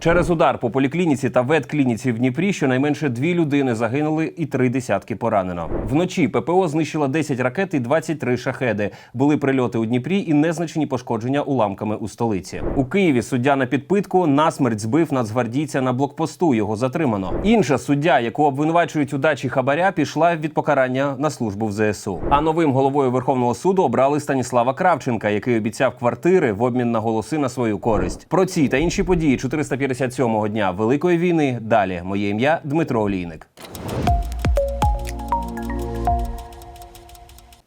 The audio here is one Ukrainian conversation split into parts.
Через удар по поліклініці та ветклініці в Дніпрі щонайменше дві людини загинули і три десятки поранено. Вночі ППО знищила 10 ракет і 23 шахеди. Були прильоти у Дніпрі і незначні пошкодження уламками у столиці. У Києві суддя на підпитку насмерть збив нацгвардійця на блокпосту. Його затримано. Інша суддя, яку обвинувачують у дачі хабаря, пішла від покарання на службу в ЗСУ. А новим головою Верховного суду обрали Станіслава Кравченка, який обіцяв квартири в обмін на голоси на свою користь. Про ці та інші події 457-го дня Великої війни. Далі моє ім'я Дмитро Олійник.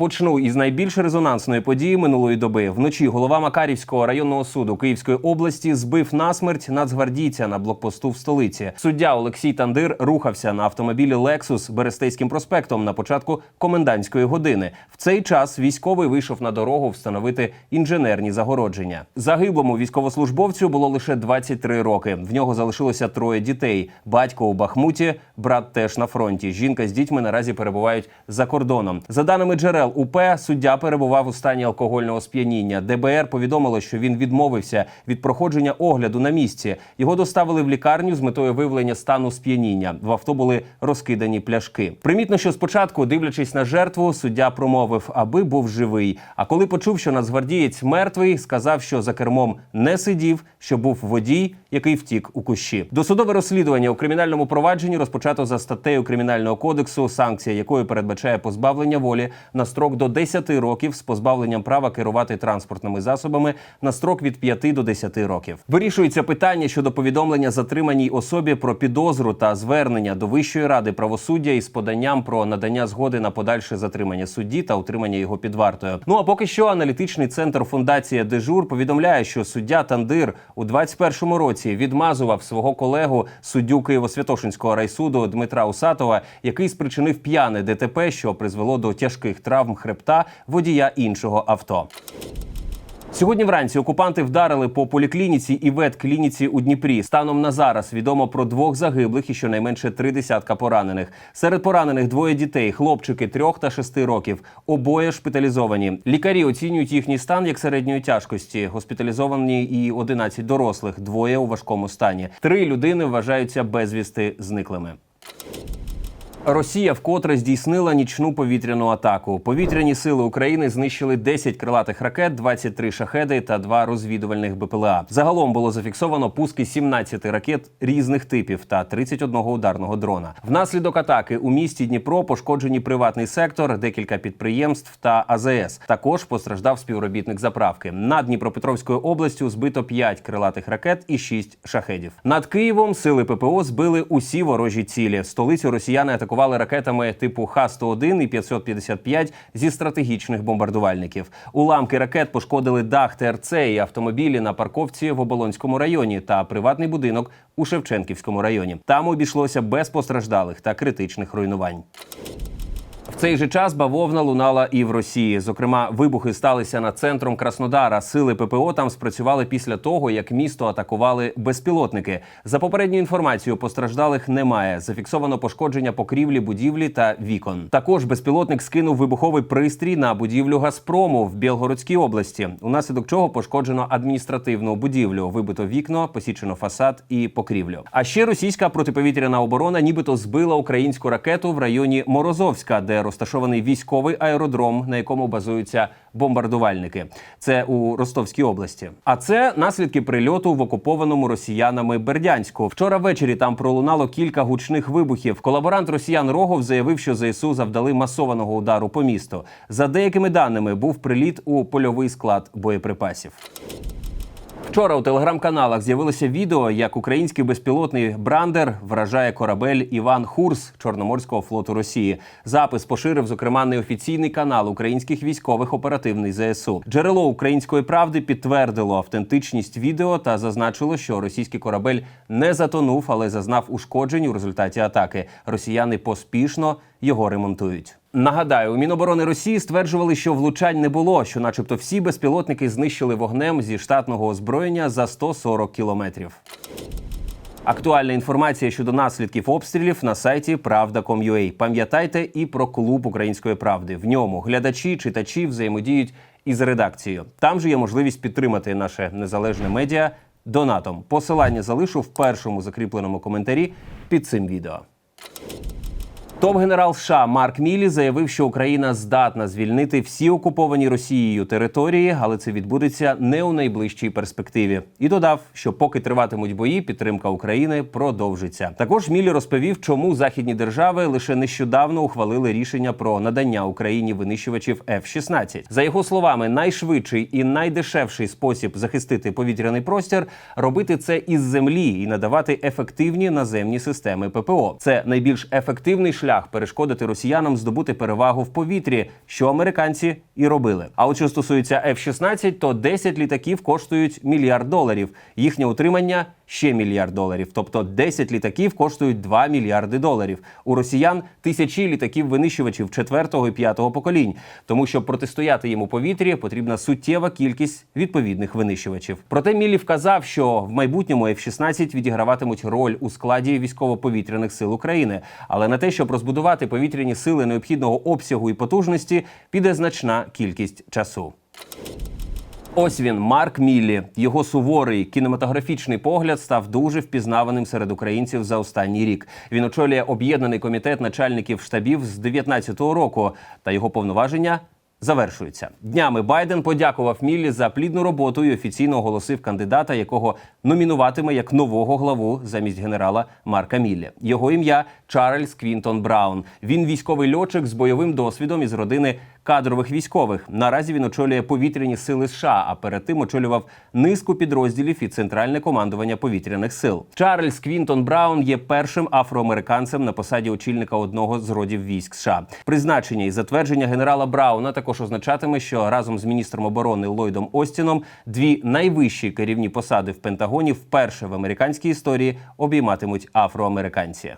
Почну із найбільш резонансної події минулої доби. Вночі голова Макарівського районного суду Київської області збив насмерть нацгвардійця на блокпосту в столиці. Суддя Олексій Тандир рухався на автомобілі Lexus Берестейським проспектом на початку комендантської години. В цей час військовий вийшов на дорогу встановити інженерні загородження. Загиблому військовослужбовцю було лише 23 роки. В нього залишилося троє дітей: батько у Бахмуті, брат теж на фронті. Жінка з дітьми наразі перебувають за кордоном. За даними джерел УП, суддя перебував у стані алкогольного сп'яніння. ДБР повідомило, що він відмовився від проходження огляду на місці. Його доставили в лікарню з метою виявлення стану сп'яніння. В авто були розкидані пляшки. Примітно, що спочатку, дивлячись на жертву, суддя промовив, аби був живий. А коли почув, що нацгвардієць мертвий, сказав, що за кермом не сидів, що був водій, який втік у кущі. Досудове розслідування у кримінальному провадженні розпочато за статтею кримінального кодексу, санкція якої передбачає позбавлення волі на строк до 10 років з позбавленням права керувати транспортними засобами на строк від 5 до 10 років. Вирішується питання щодо повідомлення затриманій особі про підозру та звернення до Вищої ради правосуддя із поданням про надання згоди на подальше затримання судді та утримання його під вартою. Ну а поки що аналітичний центр фундація Дежур повідомляє, що суддя Тандир у 21-му році відмазував свого колегу суддю Києво-Святошинського райсуду Дмитра Усатова, який спричинив п'яне ДТП, що призвело до тяжких травм хребта водія іншого авто. Сьогодні вранці окупанти вдарили по поліклініці і ветклініці у Дніпрі. Станом на зараз відомо про двох загиблих і щонайменше три десятка поранених. Серед поранених двоє дітей, хлопчики трьох та шести років. Обоє шпиталізовані. Лікарі оцінюють їхній стан як середньої тяжкості. Госпіталізовані і 11 дорослих, двоє у важкому стані. Три людини вважаються безвісти зниклими. Росія вкотре здійснила нічну повітряну атаку. Повітряні сили України знищили 10 крилатих ракет, 23 шахеди та 2 розвідувальних БПЛА. Загалом було зафіксовано пуски 17 ракет різних типів та 31 ударного дрона. Внаслідок атаки у місті Дніпро пошкоджені приватний сектор, декілька підприємств та АЗС. Також постраждав співробітник заправки. Над Дніпропетровською областю збито 5 крилатих ракет і 6 шахедів. Над Києвом сили ППО збили усі ворожі цілі. Столицю росіяни атакували ракетами типу Х-101 і 555 зі стратегічних бомбардувальників. Уламки ракет пошкодили дах ТРЦ і автомобілі на парковці в Оболонському районі та приватний будинок у Шевченківському районі. Там обійшлося без постраждалих та критичних руйнувань. Цей же час бавовна лунала і в Росії. Зокрема, вибухи сталися над центром Краснодара. Сили ППО там спрацювали після того, як місто атакували безпілотники. За попередньою інформацією, постраждалих немає. Зафіксовано пошкодження покрівлі, будівлі та вікон. Також безпілотник скинув вибуховий пристрій на будівлю Газпрому в Білгородській області, унаслідок чого пошкоджено адміністративну будівлю, вибито вікно, посічено фасад і покрівлю. А ще російська протиповітряна оборона, нібито збила українську ракету в районі Морозовська, де розташований військовий аеродром, на якому базуються бомбардувальники. Це у Ростовській області. А це наслідки прильоту в окупованому росіянами Бердянську. Вчора ввечері там пролунало кілька гучних вибухів. Колаборант росіян Рогов заявив, що ЗСУ завдали масованого удару по місту. За деякими даними був приліт у польовий склад боєприпасів. Вчора у телеграм-каналах з'явилося відео, як український безпілотний брандер вражає корабель Іван Хурс Чорноморського флоту Росії. Запис поширив зокрема неофіційний канал українських військових оперативний ЗСУ. Джерело української правди підтвердило автентичність відео та зазначило, що російський корабель не затонув, але зазнав ушкоджень у результаті атаки. Росіяни поспішно його ремонтують. Нагадаю, у Міноборони Росії стверджували, що влучань не було, що, начебто, всі безпілотники знищили вогнем зі штатного озброєння за 140 кілометрів. Актуальна інформація щодо наслідків обстрілів на сайті Правда.com.ua. Пам'ятайте і про клуб української правди. В ньому глядачі, читачі взаємодіють із редакцією. Там же є можливість підтримати наше незалежне медіа донатом. Посилання залишу в першому закріпленому коментарі під цим відео. Топ-генерал США Марк Мілі заявив, що Україна здатна звільнити всі окуповані Росією території, але це відбудеться не у найближчій перспективі. І додав, що поки триватимуть бої, підтримка України продовжиться. Також Мілі розповів, чому західні держави лише нещодавно ухвалили рішення про надання Україні винищувачів F-16. За його словами, найшвидший і найдешевший спосіб захистити повітряний простір робити це із землі і надавати ефективні наземні системи ППО. Це найбільш ефективний шлях перешкодити росіянам здобути перевагу в повітрі, що американці і робили. А от що стосується F-16, то 10 літаків коштують мільярд доларів. Їхнє утримання ще мільярд доларів. Тобто 10 літаків коштують 2 мільярди доларів. У росіян тисячі літаків винищувачів четвертого і п'ятого поколінь. Тому щоб протистояти їм у повітрі, потрібна суттєва кількість відповідних винищувачів. Проте Мілі вказав, що в майбутньому F-16 відіграватимуть роль у складі військово-повітряних сил України, але на те, щоб розбудувати повітряні сили необхідного обсягу і потужності, піде значна кількість часу. Ось він, Марк Міллі. Його суворий кінематографічний погляд став дуже впізнаваним серед українців за останній рік. Він очолює об'єднаний комітет начальників штабів з 19-го року, та його повноваження. Завершується днями. Байден подякував Міллі за плідну роботу і офіційно оголосив кандидата, якого номінуватиме як нового главу замість генерала Марка Міллі. Його ім'я Чарльз Квінтон Браун. Він військовий льотчик з бойовим досвідом із родини кадрових військових. Наразі він очолює повітряні сили США, а перед тим очолював низку підрозділів і центральне командування повітряних сил. Чарльз Квінтон Браун є першим афроамериканцем на посаді очільника одного з родів військ США. Призначення і затвердження генерала Брауна також означатиме, що разом з міністром оборони Ллойдом Остіном дві найвищі керівні посади в Пентагоні вперше в американській історії обійматимуть афроамериканці.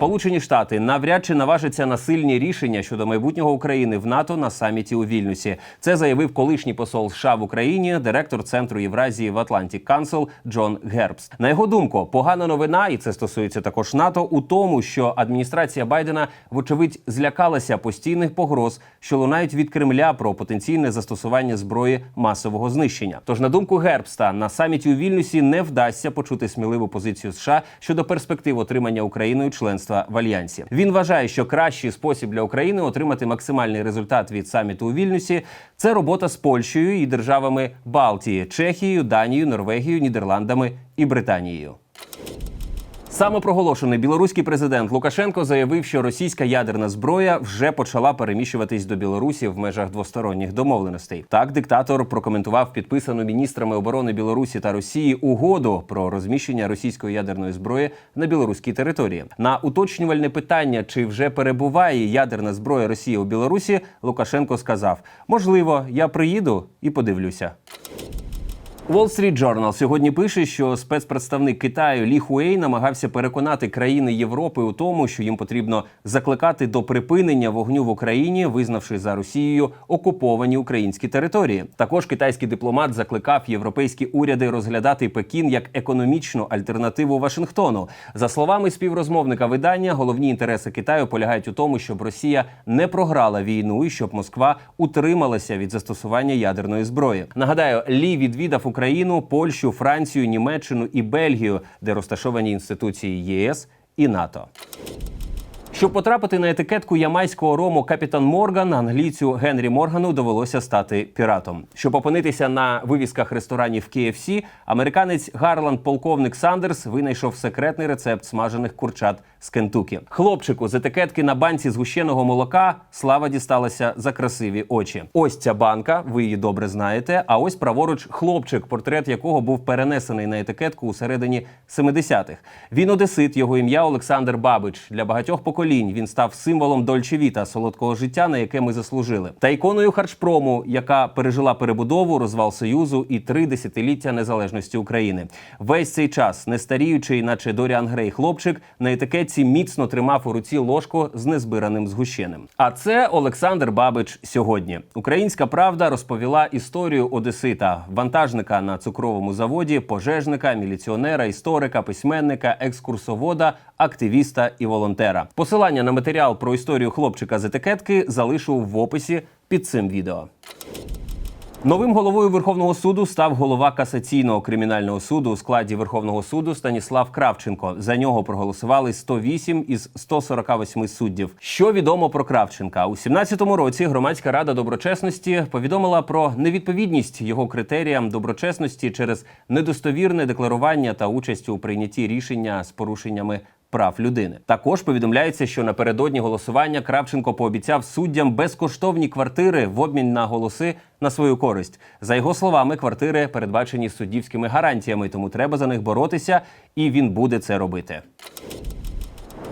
Сполучені Штати навряд чи наважаться на сильні рішення щодо майбутнього України в НАТО на саміті у Вільнюсі. Це заявив колишній посол США в Україні, директор центру Євразії в Atlantic Council Джон Гербс. На його думку, погана новина, і це стосується також НАТО, у тому, що адміністрація Байдена вочевидь злякалася постійних погроз, що лунають від Кремля про потенційне застосування зброї масового знищення. Тож, на думку Гербста, на саміті у Вільнюсі не вдасться почути сміливу позицію США щодо перспектив отримання Україною членства в альянсі. Він вважає, що кращий спосіб для України отримати максимальний результат від саміту у Вільнюсі це робота з Польщею і державами Балтії, Чехією, Данією, Норвегією, Нідерландами і Британією. Самопроголошений білоруський президент Лукашенко заявив, що російська ядерна зброя вже почала переміщуватись до Білорусі в межах двосторонніх домовленостей. Так, диктатор прокоментував підписану міністрами оборони Білорусі та Росії угоду про розміщення російської ядерної зброї на білоруській території. На уточнювальне питання, чи вже перебуває ядерна зброя Росії у Білорусі, Лукашенко сказав: можливо, я приїду і подивлюся. Wall Street Journal сьогодні пише, що спецпредставник Китаю Лі Хуей намагався переконати країни Європи у тому, що їм потрібно закликати до припинення вогню в Україні, визнавши за Росією окуповані українські території. Також китайський дипломат закликав європейські уряди розглядати Пекін як економічну альтернативу Вашингтону. За словами співрозмовника видання, головні інтереси Китаю полягають у тому, щоб Росія не програла війну і щоб Москва утрималася від застосування ядерної зброї. Нагадаю, Лі відвідав Україну, Польщу, Францію, Німеччину і Бельгію, де розташовані інституції ЄС і НАТО. Щоб потрапити на етикетку ямайського рому Капітан Морган, англійцю Генрі Моргану довелося стати піратом. Щоб опинитися на вивісках ресторанів KFC, американець Гарланд полковник Сандерс винайшов секретний рецепт смажених курчат з Кентукі. Хлопчику з етикетки на банці згущеного молока слава дісталася за красиві очі. Ось ця банка, ви її добре знаєте. А ось праворуч хлопчик, портрет якого був перенесений на етикетку у середині 70-х. Він одесит, його ім'я Олександр Бабич. Для багатьох поколінь він став символом Дольче Віта, солодкого життя, на яке ми заслужили, та іконою харчпрому, яка пережила перебудову, розвал союзу і три десятиліття незалежності України. Весь цей час не старіючий, наче Доріан Грей, хлопчик на етикетці міцно тримав у руці ложку з незбираним згущеним. А це Олександр Бабич сьогодні. Українська правда розповіла історію Одесита, вантажника на цукровому заводі, пожежника, міліціонера, історика, письменника, екскурсовода, активіста і волонтера. Посилання на матеріал про історію хлопчика з етикетки залишу в описі під цим відео. Новим головою Верховного суду став голова касаційного кримінального суду у складі Верховного суду Станіслав Кравченко. За нього проголосували 108 із 148 суддів. Що відомо про Кравченка у 17-му році громадська рада доброчесності повідомила про невідповідність його критеріям доброчесності через недостовірне декларування та участь у прийнятті рішення з порушеннями прав людини. Також повідомляється, що напередодні голосування Кравченко пообіцяв суддям безкоштовні квартири в обмін на голоси на свою користь. За його словами, квартири передбачені суддівськими гарантіями, тому треба за них боротися, і він буде це робити.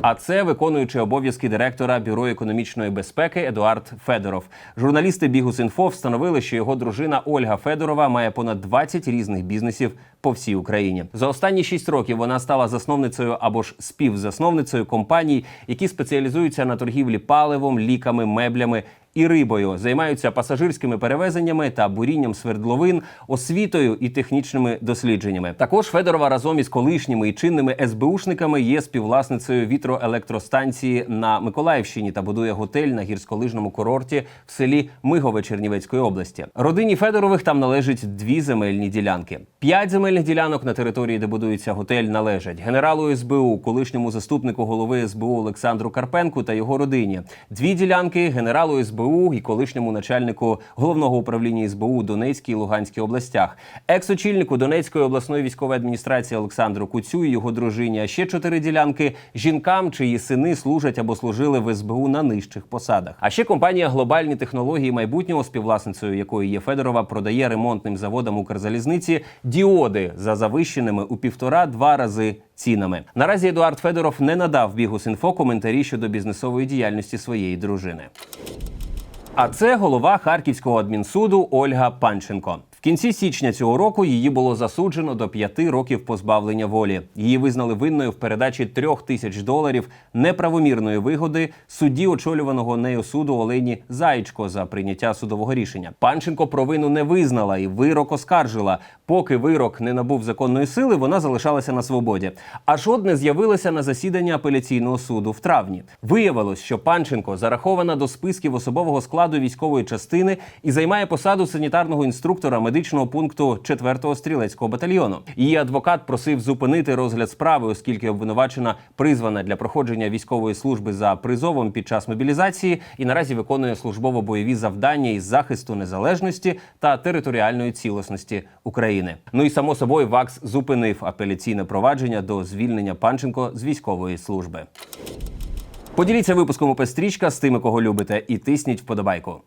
А це виконуючий обов'язки директора бюро економічної безпеки Едуард Федоров. Журналісти Бігус.Інфо встановили, що його дружина Ольга Федорова має понад 20 різних бізнесів по всій Україні. За останні 6 років вона стала засновницею або ж співзасновницею компаній, які спеціалізуються на торгівлі паливом, ліками, меблями. І рибою займаються пасажирськими перевезеннями та бурінням свердловин, освітою і технічними дослідженнями. Також Федорова разом із колишніми і чинними СБУшниками є співвласницею вітроелектростанції на Миколаївщині та будує готель на гірськолижному курорті в селі Мигове Чернівецької області. Родині Федорових там належать дві земельні ділянки. П'ять земельних ділянок на території, де будується готель, належать генералу СБУ, колишньому заступнику голови СБУ Олександру Карпенку та його родині. Дві ділянки генералу СБУ і колишньому начальнику головного управління СБУ у Донецькій і Луганській областях, екс-очільнику Донецької обласної військової адміністрації Олександру Куцю і його дружині. А ще чотири ділянки жінкам, чиї сини служать або служили в СБУ на нижчих посадах. А ще компанія глобальні технології майбутнього, співвласницею якої є Федорова, продає ремонтним заводам Укрзалізниці діоди за завищеними у півтора-два рази. Цінами наразі Едуард Федоров не надав Бігус.Інфо коментарі щодо бізнесової діяльності своєї дружини. А це голова Харківського адмінсуду Ольга Панченко. В кінці січня цього року її було засуджено до п'яти років позбавлення волі. Її визнали винною в передачі трьох тисяч доларів неправомірної вигоди судді, очолюваного нею суду Олені Заїчко за прийняття судового рішення. Панченко провину не визнала і вирок оскаржила. Поки вирок не набув законної сили, вона залишалася на свободі. Аж от не з'явилася на засідання апеляційного суду в травні. Виявилось, що Панченко зарахована до списків особового складу військової частини і займає посаду санітарного інструктора медичного пункту 4-го стрілецького батальйону. Її адвокат просив зупинити розгляд справи, оскільки обвинувачена призвана для проходження військової служби за призовом під час мобілізації і наразі виконує службово-бойові завдання із захисту незалежності та територіальної цілісності України. Ну і само собою ВАКС зупинив апеляційне провадження до звільнення Панченко з військової служби. Поділіться випуском у пестрічка з тими, кого любите, і тисніть вподобайку.